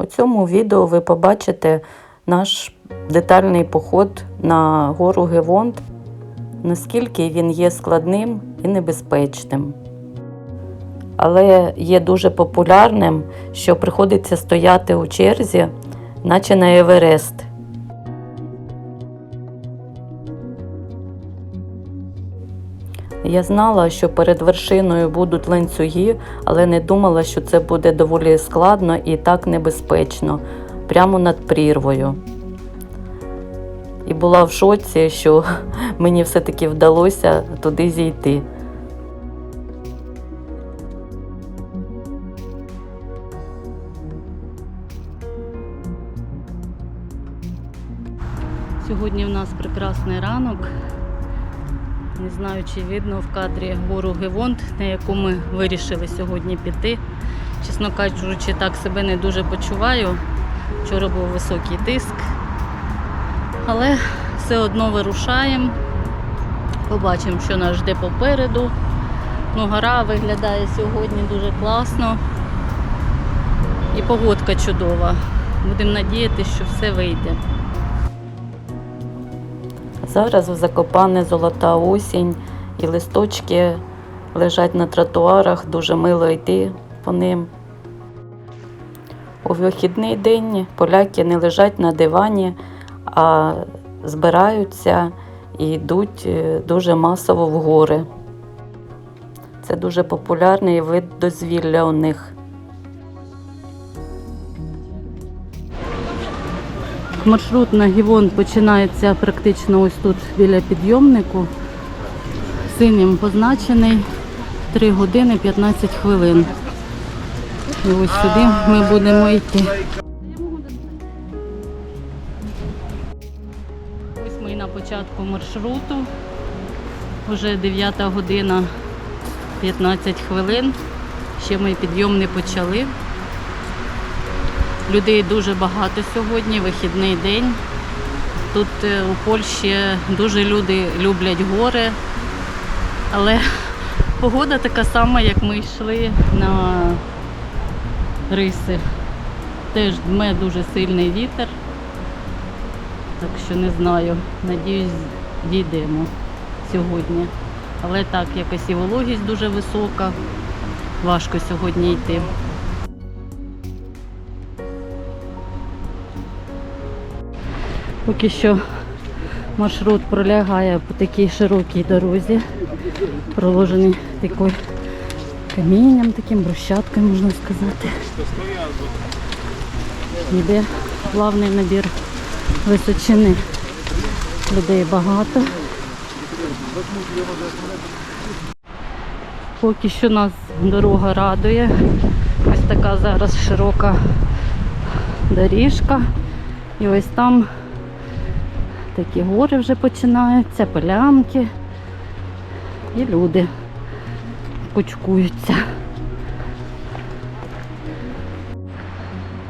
У цьому відео ви побачите наш детальний поход на гору Гевонт, наскільки він є складним і небезпечним. Але є дуже популярним, що приходиться стояти у черзі, наче на Еверест. Я знала, що перед вершиною будуть ланцюги, але не думала, що це буде доволі складно і так небезпечно, прямо над прірвою. І була в шоці, що мені все-таки вдалося туди зійти. Сьогодні в нас прекрасний ранок. Не знаю, чи видно в кадрі гору Гевонт, на яку ми вирішили сьогодні піти. Чесно кажучи, так себе не дуже почуваю. Вчора був високий тиск. Але все одно вирушаємо. Побачимо, що нас жде попереду. Ну, гора виглядає сьогодні дуже класно. І погодка чудова. Будемо надіятися, що все вийде. Зараз в Закопане золота осінь і листочки лежать на тротуарах, дуже мило йти по ним. У вихідний день поляки не лежать на дивані, а збираються і йдуть е, дуже масово в гори. Це дуже популярний вид дозвілля у них. Маршрут на Гівон починається практично ось тут біля підйомнику. Синім позначений 3 години 15 хвилин. І ось сюди ми будемо йти. Ось ми на початку маршруту. Вже 9 година 15 хвилин. Ще ми підйом не почали. Людей дуже багато сьогодні, вихідний день. Тут е, у Польщі дуже люди люблять гори, але погода така сама, як ми йшли на риси. Теж дме дуже сильний вітер. Так що не знаю, надіюсь, дійдемо сьогодні. Але так, якось і вологість дуже висока. Важко сьогодні йти. Поки що маршрут пролягає по такій широкій дорозі, проложений такою камінням, таким брусчаткою, можна сказати. Йде плавний набір височини. Людей багато. Поки що нас дорога радує. Ось така зараз широка доріжка. І ось там такі гори вже починаються, полянки. І люди кучкуються.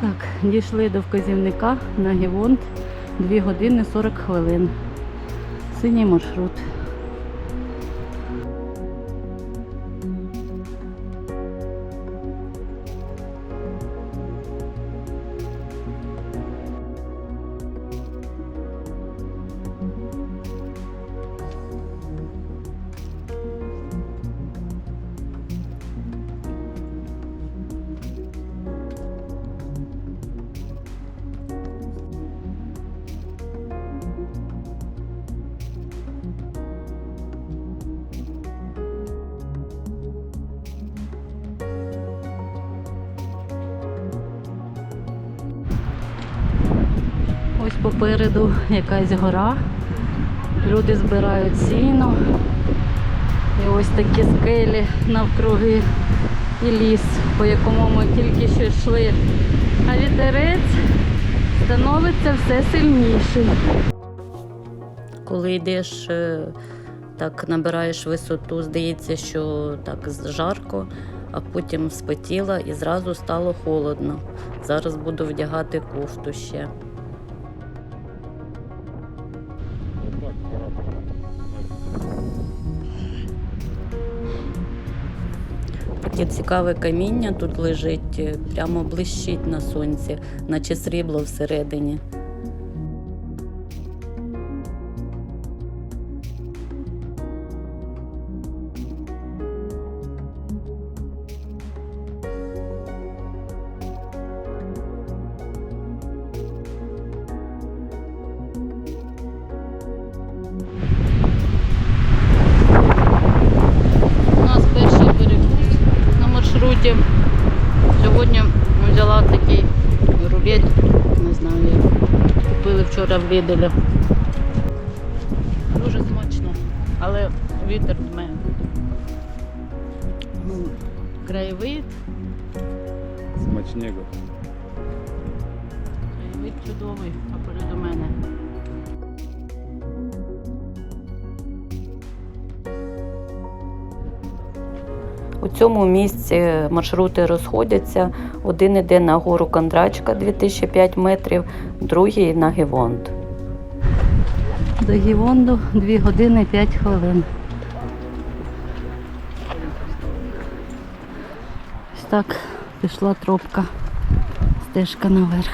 Так, дійшли до вказівника на Гівонт 2 години 40 хвилин. Синій маршрут. Ось попереду якась гора. Люди збирають сіно. І ось такі скелі навкруги і ліс, по якому ми тільки що йшли. А вітерець становиться все сильніший. Коли йдеш, е, так набираєш висоту, здається, що так жарко, а потім спотіла і зразу стало холодно. Зараз буду вдягати кофту ще. Таке цікаве каміння тут лежить, е, прямо блищить на сонці, наче срібло всередині. Вчора в Ліделі. Дуже смачно, але вітер дме. Ну, Краєвид, Смачнего. краєвид чудовий, а перед мене. У цьому місці маршрути розходяться. Один іде на гору Кондрачка 2005 метрів, другий на Гівонд. До Гівонду 2 години 5 хвилин. Ось так пішла тропка, стежка наверх.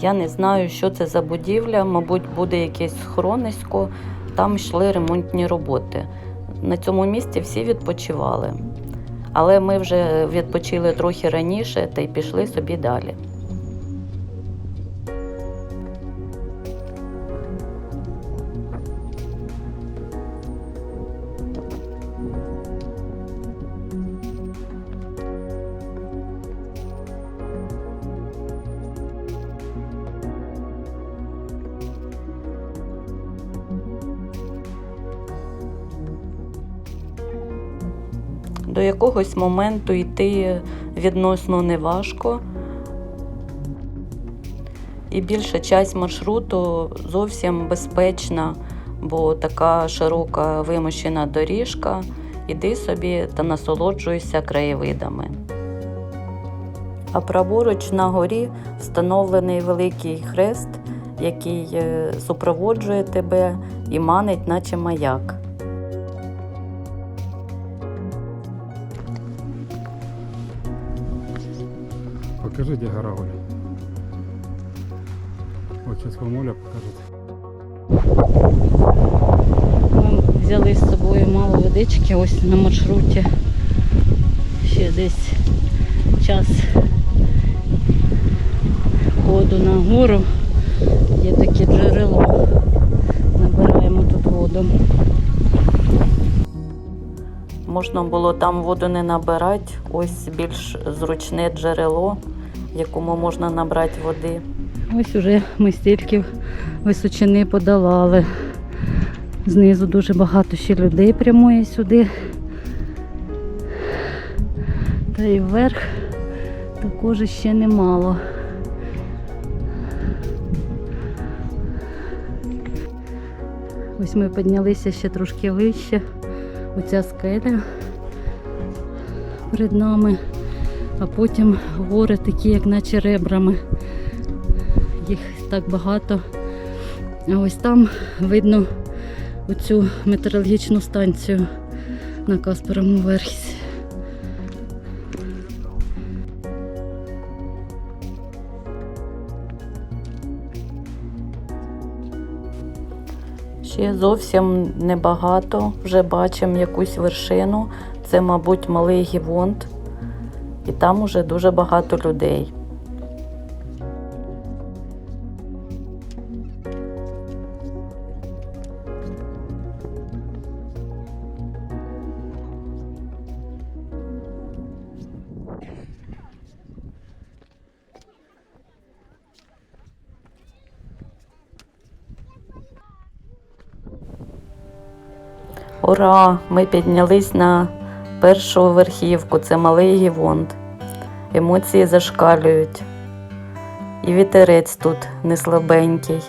Я не знаю, що це за будівля, мабуть, буде якесь схонисько. Там йшли ремонтні роботи. На цьому місці всі відпочивали. Але ми вже відпочили трохи раніше та й пішли собі далі. До якогось моменту йти відносно неважко. І більша часть маршруту зовсім безпечна, бо така широка вимощена доріжка. Іди собі та насолоджуйся краєвидами. А праворуч на горі встановлений великий хрест, який е, супроводжує тебе і манить, наче маяк. Покажи, где гора Оля. Вот сейчас вам Оля покажет. Ми взяли з собою мало водички, ось на маршруті. Ще десь час ходу на гору. Є таке джерело. Набираємо тут воду. Можна було там воду не набирати, ось більш зручне джерело, якому можна набрати води. Ось уже ми стільки височини подолали. Знизу дуже багато ще людей прямує сюди. Та й вверх також ще немало. Ось ми піднялися ще трошки вище. Оця скеля перед нами, а потім гори такі, як наче ребрами. Їх так багато. А ось там видно оцю метеорологічну станцію на Касперому версі. Ще зовсім небагато. Вже бачимо якусь вершину. Це, мабуть, малий Гівонд. І там уже дуже багато людей. Ура! Ми піднялись на першу верхівку, це малий Гівонд. Емоції зашкалюють. І вітерець тут не слабенький.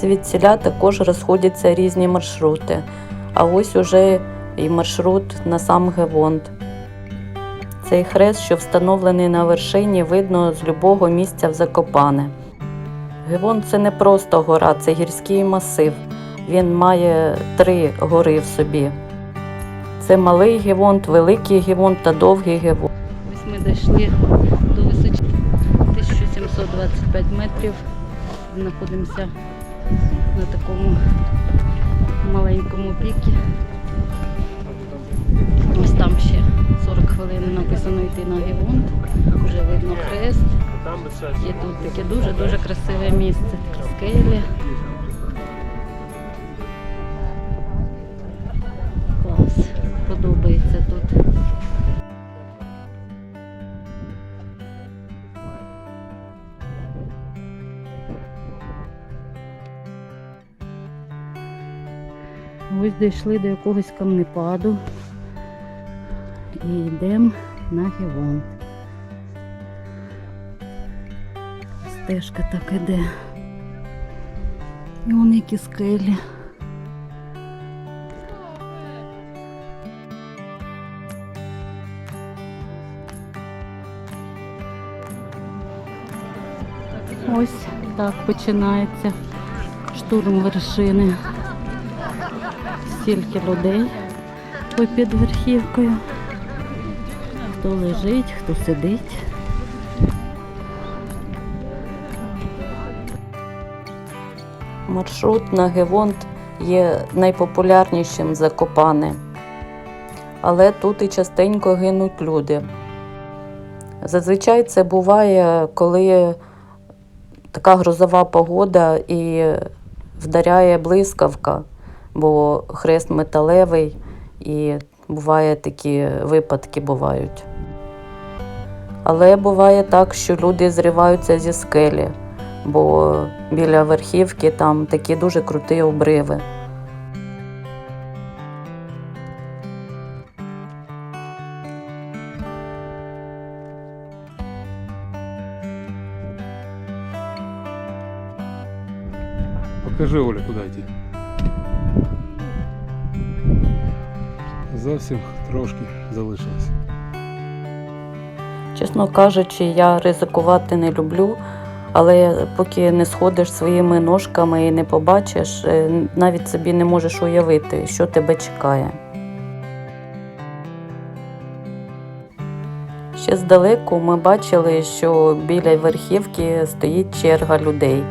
Звідсіля також розходяться різні маршрути. А ось уже і маршрут на сам Гевонд. Цей хрест, що встановлений на вершині, видно з любого місця в Закопане. Гевонд це не просто гора, це гірський масив. Він має три гори в собі. Це малий Гевонд, великий Гевонд та довгий Гевонд. Ось ми дійшли до висоти 1725 метрів. Знаходимося на такому маленькому пікі. Ось там ще 40 хвилин написано йти на Гевонд. Вже видно хрест. І тут таке дуже-дуже красиве місце, скелі. Дійшли до якогось камнепаду і йдемо на Гевон. Стежка так іде. І вон які скелі. Ось так починається штурм вершини. Стільки людей попід верхівкою. Хто лежить, хто сидить. Маршрут на Гевонт є найпопулярнішим за Копане. Але тут і частенько гинуть люди. Зазвичай це буває, коли така грозова погода і вдаряє блискавка, бо хрест металевий і буває такі випадки бувають. Але буває так, що люди зриваються зі скелі, бо біля верхівки там такі дуже круті обриви. Покажи, Оля, куди йти. Зовсім трошки залишилось. Чесно кажучи, я ризикувати не люблю, але поки не сходиш своїми ножками і не побачиш, е, навіть собі не можеш уявити, що тебе чекає. Ще здалеку ми бачили, що біля верхівки стоїть черга людей.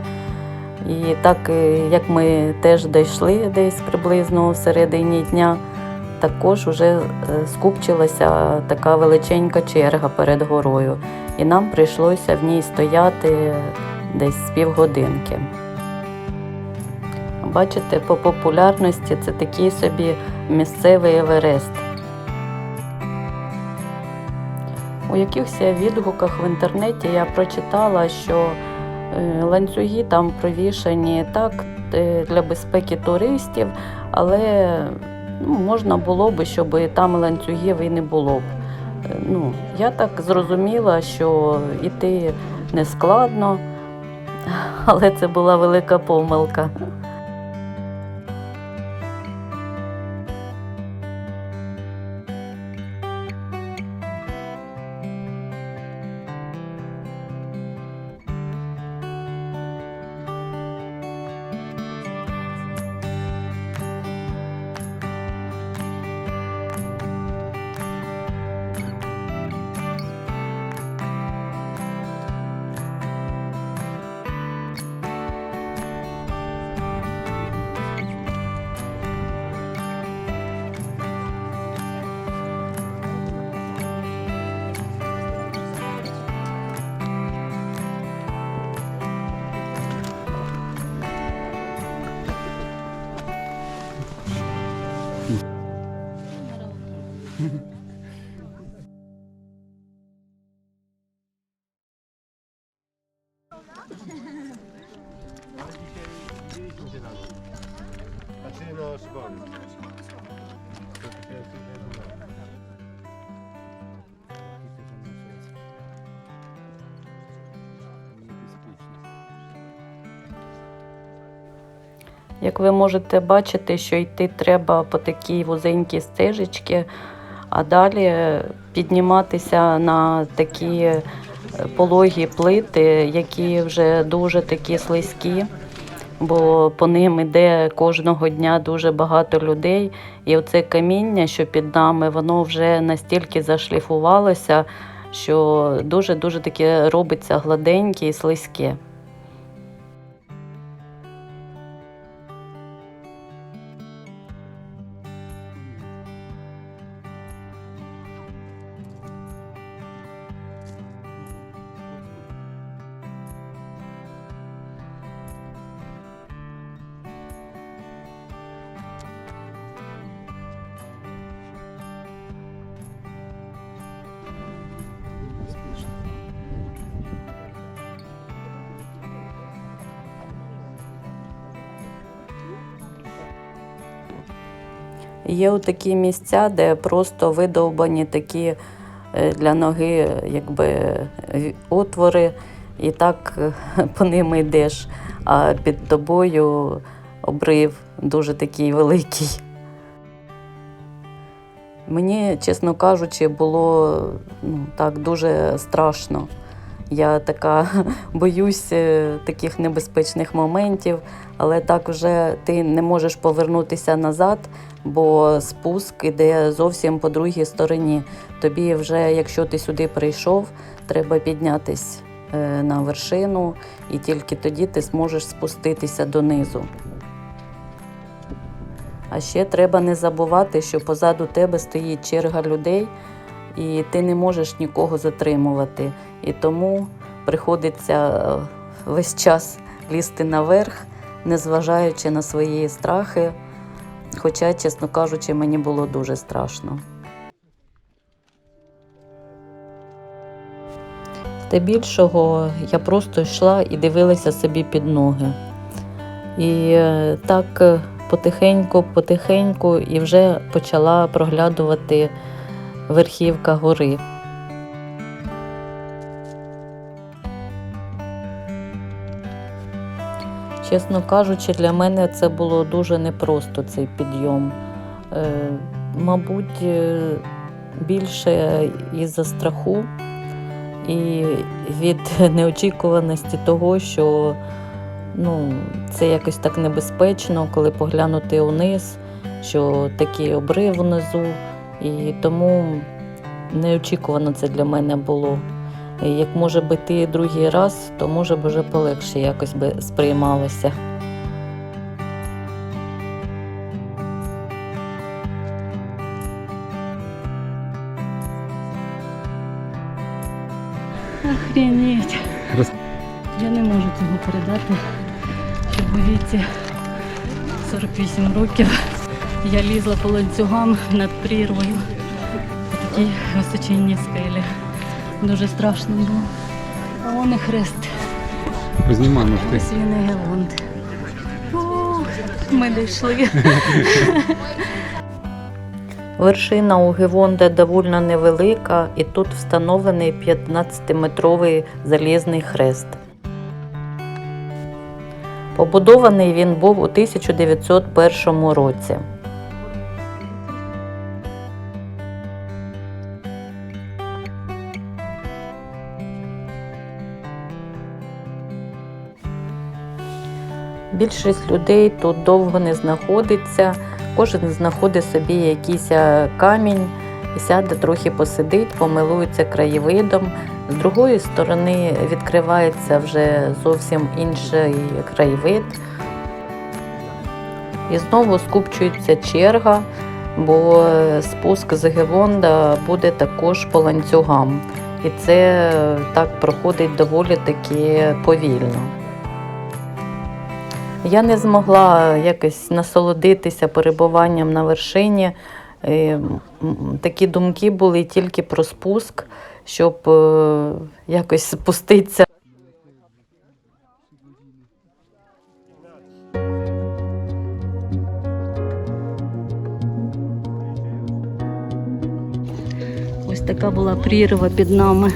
І так е, як ми теж дійшли десь приблизно в середині дня, також вже е, скупчилася така величенька черга перед горою, і нам прийшлося в ній стояти десь з півгодинки. Бачите, по популярності це такий собі місцевий Еверест. У якихось відгуках в інтернеті я прочитала, що е, ланцюги там провішані так е, для безпеки туристів, але ну, можна було би, щоб там ланцюгів і не було б. Е, Ну, я так зрозуміла, що йти не складно, але це була велика помилка. Як ви можете бачити, що йти треба по такій вузенькій стежечці, а далі підніматися на такі е, пологі плити, які вже дуже такі слизькі, бо по ним іде кожного дня дуже багато людей. І оце каміння, що під нами, воно вже настільки зашліфувалося, що дуже-дуже таке робиться гладеньке і слизьке. Є такі місця, де просто видовбані такі е, для ноги якби, е, отвори, і так е, по ним йдеш, а під тобою обрив дуже такий великий. Мені, чесно кажучи, було ну, так дуже страшно. Я така боюсь таких небезпечних моментів, але так вже ти не можеш повернутися назад, бо спуск іде зовсім по другій стороні. Тобі вже, якщо ти сюди прийшов, треба піднятись е, на вершину, і тільки тоді ти зможеш спуститися донизу. А ще треба не забувати, що позаду тебе стоїть черга людей, і ти не можеш нікого затримувати. І тому приходиться е, весь час лізти наверх, незважаючи на свої страхи. Хоча, чесно кажучи, мені було дуже страшно. Здебільшого я просто йшла і дивилася собі під ноги. І е, так е, потихеньку, потихеньку, і вже почала проглядувати верхівка гори. Чесно кажучи, для мене це було дуже непросто цей підйом. Е, мабуть, е, більше із-за страху і від неочікуваності того, що ну, це якось так небезпечно, коли поглянути униз, що такий обрив внизу. І тому неочікувано це для мене було. Як може би ти другий раз, то може б вже полегше якось би сприймалося. Охренеть. Роз- Я не можу цього передати. Що в віці 48 років я лізла по ланцюгам над прірвою такій височенній скелі. Дуже страшно було. А вон і хрест. Знімай, може ти. Ось він і. Ми дійшли. Вершина у Гевонда доволі невелика, і тут встановлений 15-метровий залізний хрест. Побудований він був у 1901 році. Більшість людей тут довго не знаходиться, кожен знаходить собі якийсь е, камінь і сяде трохи посидить, помилується краєвидом. З другої сторони відкривається вже зовсім інший краєвид. І знову скупчується черга, бо е, спуск з Гевонда буде також по ланцюгам. І це е, так проходить доволі таки повільно. Я не змогла якось насолодитися перебуванням на вершині. Е, Такі думки були тільки про спуск, щоб е, якось спуститися. Ось така була прірва під нами.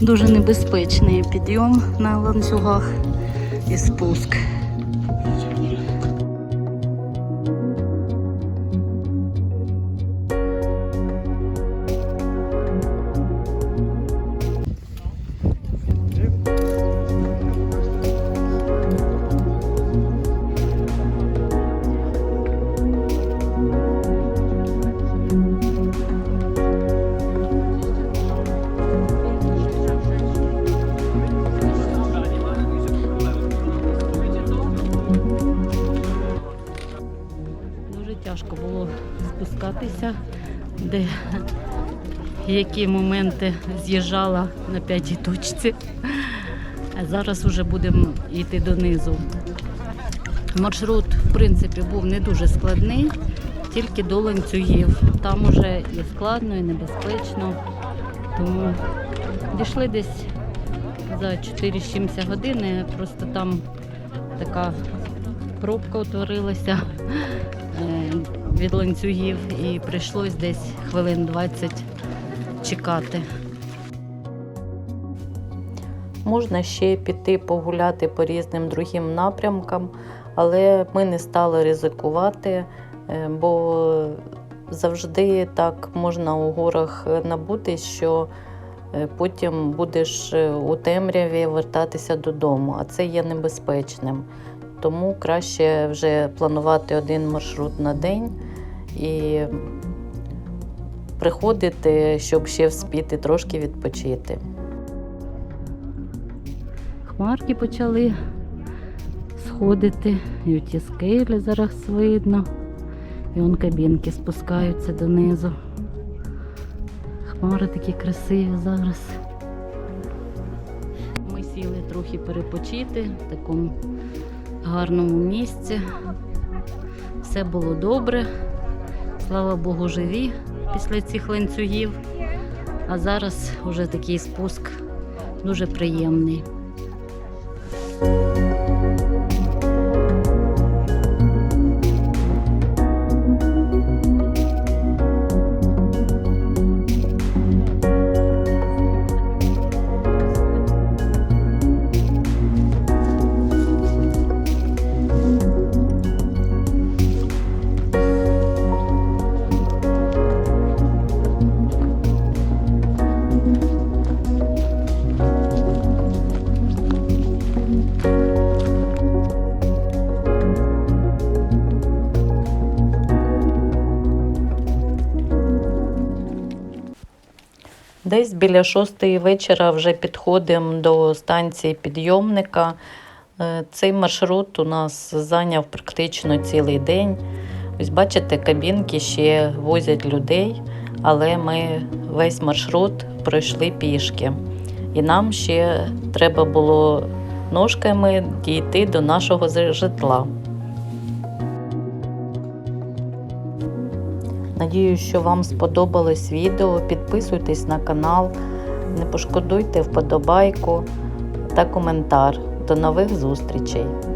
Дуже небезпечний підйом на ланцюгах і спуск. Які моменти з'їжджала на п'ятій точці. А зараз вже будемо йти донизу. Маршрут, в принципі, був не дуже складний, тільки до ланцюгів. Там уже і складно, і небезпечно. Тому дійшли десь за 4 з чимся години. Просто там така пробка утворилася е, від ланцюгів і прийшлось десь хвилин 20 чекати. Можна ще піти погуляти по різним другим напрямкам, але ми не стали ризикувати, е, бо завжди так можна у горах набути, що е, потім будеш е, у темряві вертатися додому, а це є небезпечним. Тому краще вже планувати один маршрут на день і приходити, щоб ще вспіти трошки відпочити. Хмарки почали сходити, і ті скелі зараз видно. І он кабінки спускаються донизу. Хмари такі красиві зараз. Ми сіли трохи перепочити в такому гарному місці. Все було добре. Слава Богу, живі після цих ланцюгів. А зараз вже такий спуск дуже приємний. Десь біля шостої вечора вже підходимо до станції підйомника. Е, Цей маршрут у нас зайняв практично цілий день. Ось бачите, кабінки ще возять людей, але ми весь маршрут пройшли пішки. І нам ще треба було ножками дійти до нашого житла. Надію, що вам сподобалось відео. Підписуйтесь на канал, не пошкодуйте вподобайку та коментар. До нових зустрічей!